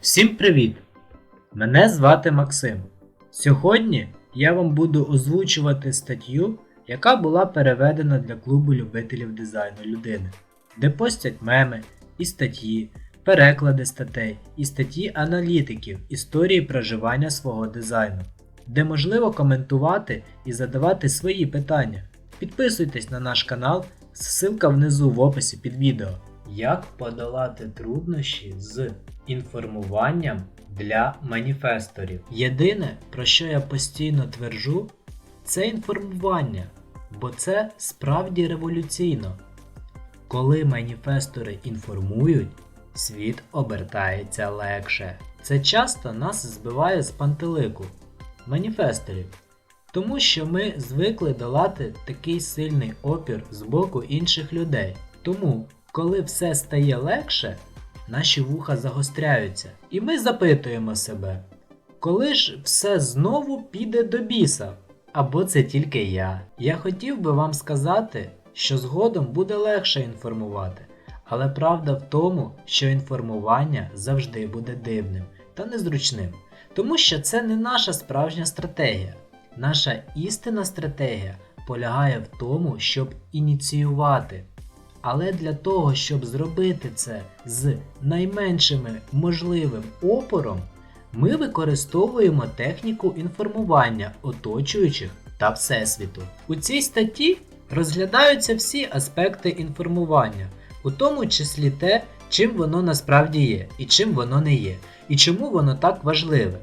Всім привіт! Мене звати Максим. Сьогодні я вам буду озвучувати статтю, яка була переведена для клубу любителів дизайну людини, де постять меми і статті, переклади статей і статті аналітиків історії проживання свого дизайну, де можливо коментувати і задавати свої питання. Підписуйтесь на наш канал, ссылка внизу в описі під відео. Як подолати труднощі з інформуванням для маніфесторів? Єдине, про що я постійно тверджу, це інформування, бо це справді революційно. Коли маніфестори інформують, світ обертається легше. Це часто нас збиває з пантелику маніфесторів, тому що ми звикли долати такий сильний опір з боку інших людей. Тому, коли все стає легше, наші вуха загостряються, і ми запитуємо себе, коли ж все знову піде до біса? Або це тільки я. Я хотів би вам сказати, що згодом буде легше інформувати, але правда в тому, що інформування завжди буде дивним та незручним, тому що це не наша справжня стратегія. Наша істинна стратегія полягає в тому, щоб ініціювати. Але для того, щоб зробити це з найменшими можливим опором, ми використовуємо техніку інформування оточуючих та Всесвіту. У цій статті розглядаються всі аспекти інформування, у тому числі те, чим воно насправді є і чим воно не є, і чому воно так важливе.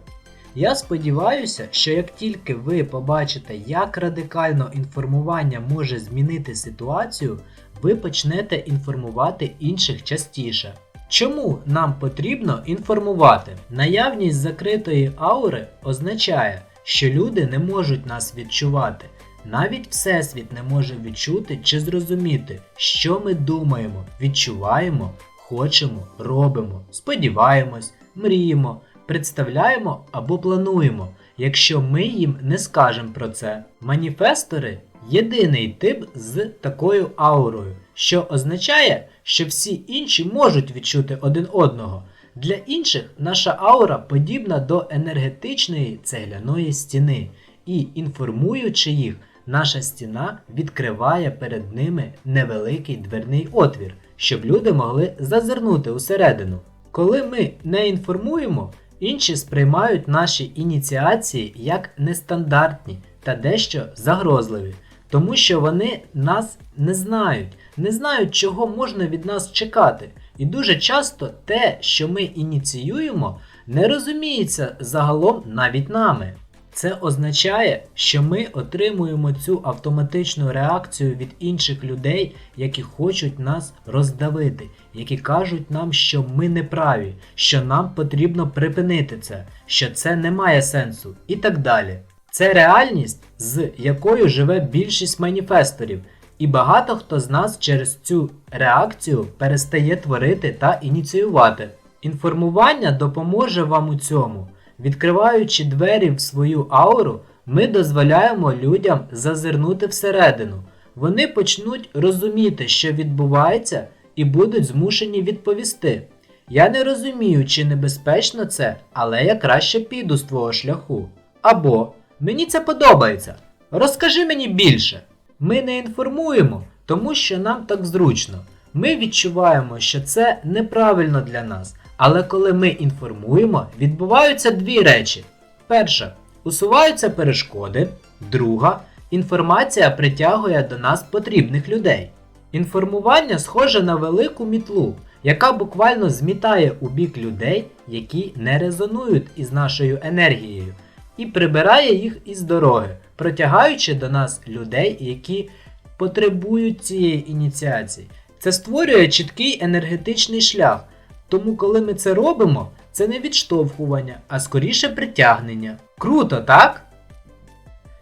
Я сподіваюся, що як тільки ви побачите, як радикально інформування може змінити ситуацію, ви почнете інформувати інших частіше. Чому нам потрібно інформувати? Наявність закритої аури означає, що люди не можуть нас відчувати. Навіть Всесвіт не може відчути чи зрозуміти, що ми думаємо, відчуваємо, хочемо, робимо, сподіваємось, мріємо, представляємо або плануємо, якщо ми їм не скажемо про це. Маніфестори єдиний тип з такою аурою, що означає, що всі інші можуть відчути один одного. Для інших наша аура подібна до енергетичної цегляної стіни, і інформуючи їх, наша стіна відкриває перед ними невеликий дверний отвір, щоб люди могли зазирнути усередину. Коли ми не інформуємо, інші сприймають наші ініціації як нестандартні та дещо загрозливі, тому що вони нас не знають, не знають, чого можна від нас чекати. І дуже часто те, що ми ініціюємо, не розуміється загалом навіть нами. Це означає, що ми отримуємо цю автоматичну реакцію від інших людей, які хочуть нас роздавити, які кажуть нам, що ми не праві, що нам потрібно припинити це, що це не має сенсу і так далі. Це реальність, з якою живе більшість маніфесторів, і багато хто з нас через цю реакцію перестає творити та ініціювати. Інформування допоможе вам у цьому. Відкриваючи двері в свою ауру, ми дозволяємо людям зазирнути всередину. Вони почнуть розуміти, що відбувається, і будуть змушені відповісти. Я не розумію, чи небезпечно це, але я краще піду з твого шляху. Або мені це подобається. Розкажи мені більше. Ми не інформуємо, тому що нам так зручно. Ми відчуваємо, що це неправильно для нас. Але коли ми інформуємо, відбуваються дві речі. Перша усуваються перешкоди. Друга інформація притягує до нас потрібних людей. Інформування схоже на велику мітлу, яка буквально змітає у бік людей, які не резонують із нашою енергією, і прибирає їх із дороги, протягаючи до нас людей, які потребують цієї ініціації. Це створює чіткий енергетичний шлях. Тому, коли ми це робимо, це не відштовхування, а скоріше притягнення. Круто, так?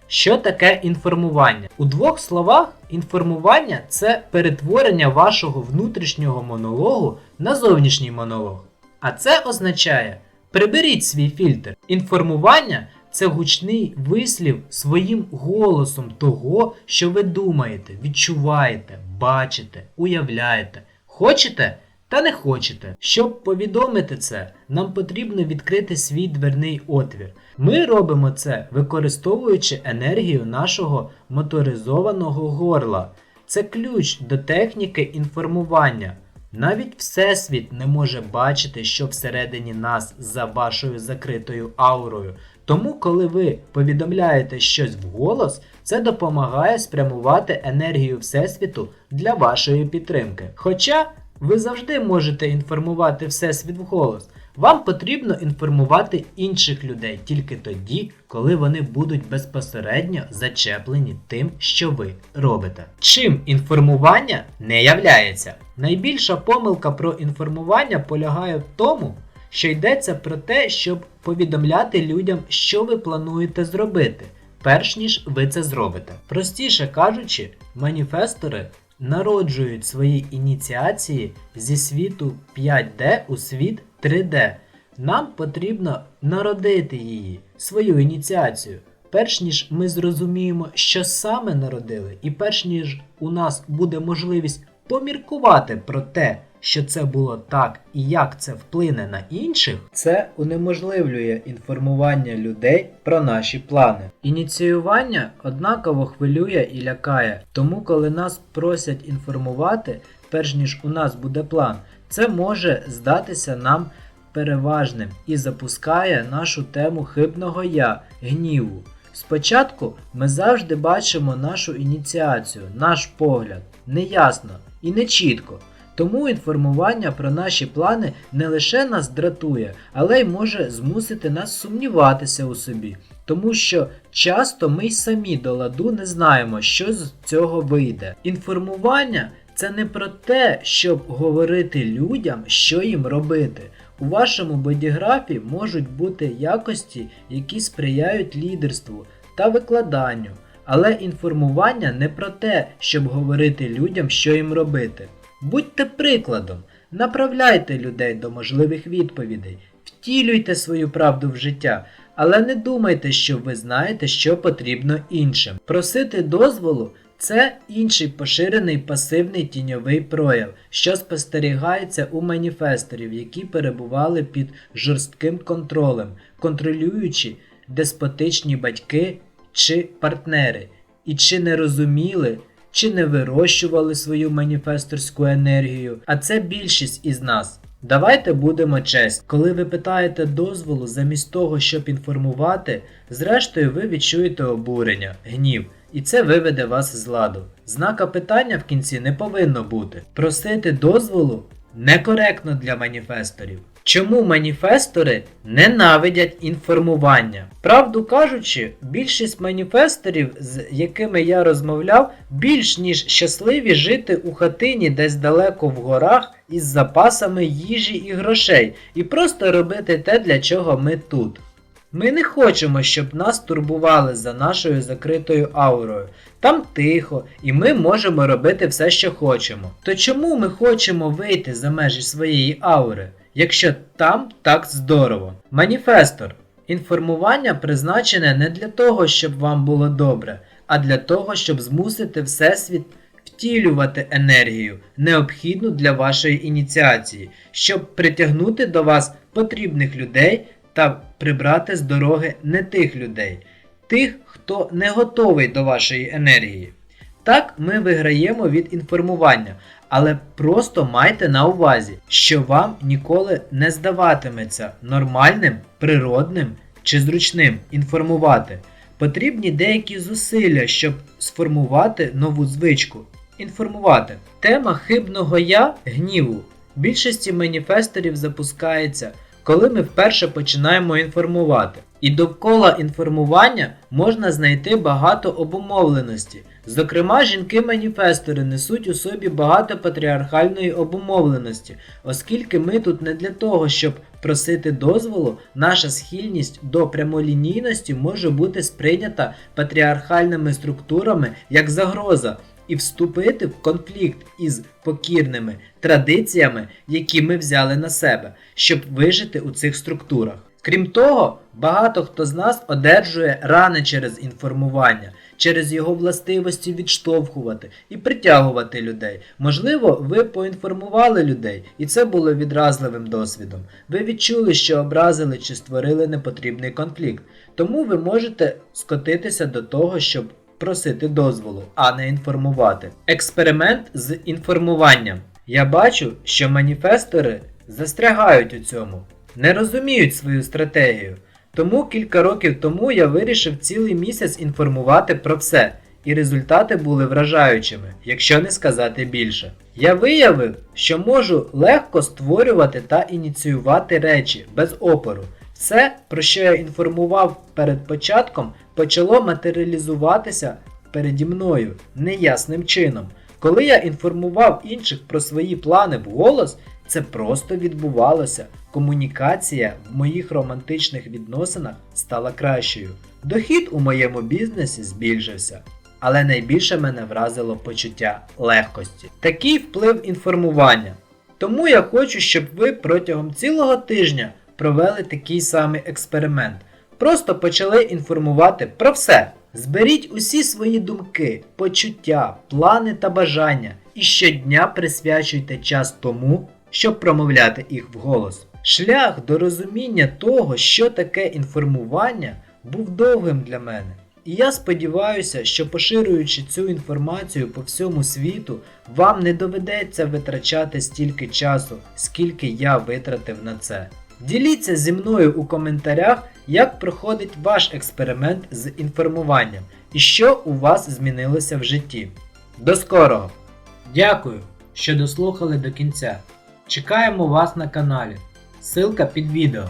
Що таке інформування? У двох словах, інформування це перетворення вашого внутрішнього монологу на зовнішній монолог. А це означає приберіть свій фільтр. Інформування це гучний вислів своїм голосом того, що ви думаєте, відчуваєте, бачите, уявляєте. Хочете? Та не хочете. Щоб повідомити це, нам потрібно відкрити свій дверний отвір. Ми робимо це, використовуючи енергію нашого моторизованого горла. Це ключ до техніки інформування. Навіть Всесвіт не може бачити, що всередині нас за вашою закритою аурою. Тому, коли ви повідомляєте щось вголос, це допомагає спрямувати енергію Всесвіту для вашої підтримки. Хоча ви завжди можете інформувати Всесвіт вголос, вам потрібно інформувати інших людей тільки тоді, коли вони будуть безпосередньо зачеплені тим, що ви робите. Чим інформування не являється? Найбільша помилка про інформування полягає в тому, що йдеться про те, щоб повідомляти людям, що ви плануєте зробити, перш ніж ви це зробите. Простіше кажучи, маніфестори народжують свої ініціації зі світу 5D у світ 3D. Нам потрібно народити її, свою ініціацію, перш ніж ми зрозуміємо, що саме народили, і перш ніж у нас буде можливість поміркувати про те, що це було так і як це вплине на інших, це унеможливлює інформування людей про наші плани. Ініціювання однаково хвилює і лякає, тому коли нас просять інформувати, перш ніж у нас буде план, це може здатися нам переважним і запускає нашу тему хибного я, гніву. Спочатку ми завжди бачимо нашу ініціацію, наш погляд, неясно і нечітко. Тому інформування про наші плани не лише нас дратує, але й може змусити нас сумніватися у собі, тому що часто ми й самі до ладу не знаємо, що з цього вийде. Інформування це не про те, щоб говорити людям, що їм робити. У вашому бодіграфі можуть бути якості, які сприяють лідерству та викладанню, але інформування не про те, щоб говорити людям, що їм робити. Будьте прикладом, направляйте людей до можливих відповідей, втілюйте свою правду в життя, але не думайте, що ви знаєте, що потрібно іншим. Просити дозволу це інший поширений пасивний тіньовий прояв, що спостерігається у маніфесторів, які перебували під жорстким контролем, контролюючи деспотичні батьки чи партнери, і чи не розуміли, чи не вирощували свою маніфесторську енергію, а це більшість із нас. Давайте будемо чесні. Коли ви питаєте дозволу замість того, щоб інформувати, зрештою ви відчуєте обурення, гнів, і це виведе вас з ладу. Знака питання в кінці не повинно бути. Просити дозволу некоректно для маніфесторів. Чому маніфестори ненавидять інформування? Правду кажучи, більшість маніфесторів, з якими я розмовляв, більш ніж щасливі жити у хатині десь далеко в горах із запасами їжі і грошей, і просто робити те, для чого ми тут. Ми не хочемо, щоб нас турбували за нашою закритою аурою. Там тихо, і ми можемо робити все, що хочемо. То чому ми хочемо вийти за межі своєї аури, якщо там так здорово? Маніфестор. Інформування призначене не для того, щоб вам було добре, а для того, щоб змусити Всесвіт втілювати енергію, необхідну для вашої ініціації, щоб притягнути до вас потрібних людей та прибрати з дороги не тих людей, тих, хто не готовий до вашої енергії. Так ми виграємо від інформування, але просто майте на увазі, що вам ніколи не здаватиметься нормальним, природним чи зручним інформувати. Потрібні деякі зусилля, щоб сформувати нову звичку. Інформувати. Тема хибного я гніву. Більшості маніфесторів запускається, коли ми вперше починаємо інформувати. І довкола інформування можна знайти багато обумовленості. Зокрема, жінки-маніфестори несуть у собі багато патріархальної обумовленості, оскільки ми тут не для того, щоб просити дозволу, наша схильність до прямолінійності може бути сприйнята патріархальними структурами як загроза. І вступити в конфлікт із покірними традиціями, які ми взяли на себе, щоб вижити у цих структурах. Крім того, багато хто з нас одержує рани через інформування, через його властивості відштовхувати і притягувати людей. Можливо, ви поінформували людей, і це було відразливим досвідом. Ви відчули, що образили чи створили непотрібний конфлікт. Тому ви можете скотитися до того, щоб просити дозволу, а не інформувати. Експеримент з інформуванням. Я бачу, що маніфестори застрягають у цьому, не розуміють свою стратегію. Тому кілька років тому я вирішив цілий місяць інформувати про все, і результати були вражаючими, якщо не сказати більше. Я виявив, що можу легко створювати та ініціювати речі без опору. Все, про що я інформував перед початком, почало матеріалізуватися переді мною неясним чином. Коли я інформував інших про свої плани вголос, це просто відбувалося. Комунікація в моїх романтичних відносинах стала кращою. Дохід у моєму бізнесі збільшився. Але найбільше мене вразило почуття легкості. Такий вплив інформування. Тому я хочу, щоб ви протягом цілого тижня провели такий самий експеримент. Просто почали інформувати про все. Зберіть усі свої думки, почуття, плани та бажання і щодня присвячуйте час тому, щоб промовляти їх вголос. Шлях до розуміння того, що таке інформування, був довгим для мене. І я сподіваюся, що поширюючи цю інформацію по всьому світу, вам не доведеться витрачати стільки часу, скільки я витратив на це. Діліться зі мною у коментарях, як проходить ваш експеримент з інформуванням і що у вас змінилося в житті. До скорого! Дякую, що дослухали до кінця. Чекаємо вас на каналі. Ссылка під відео.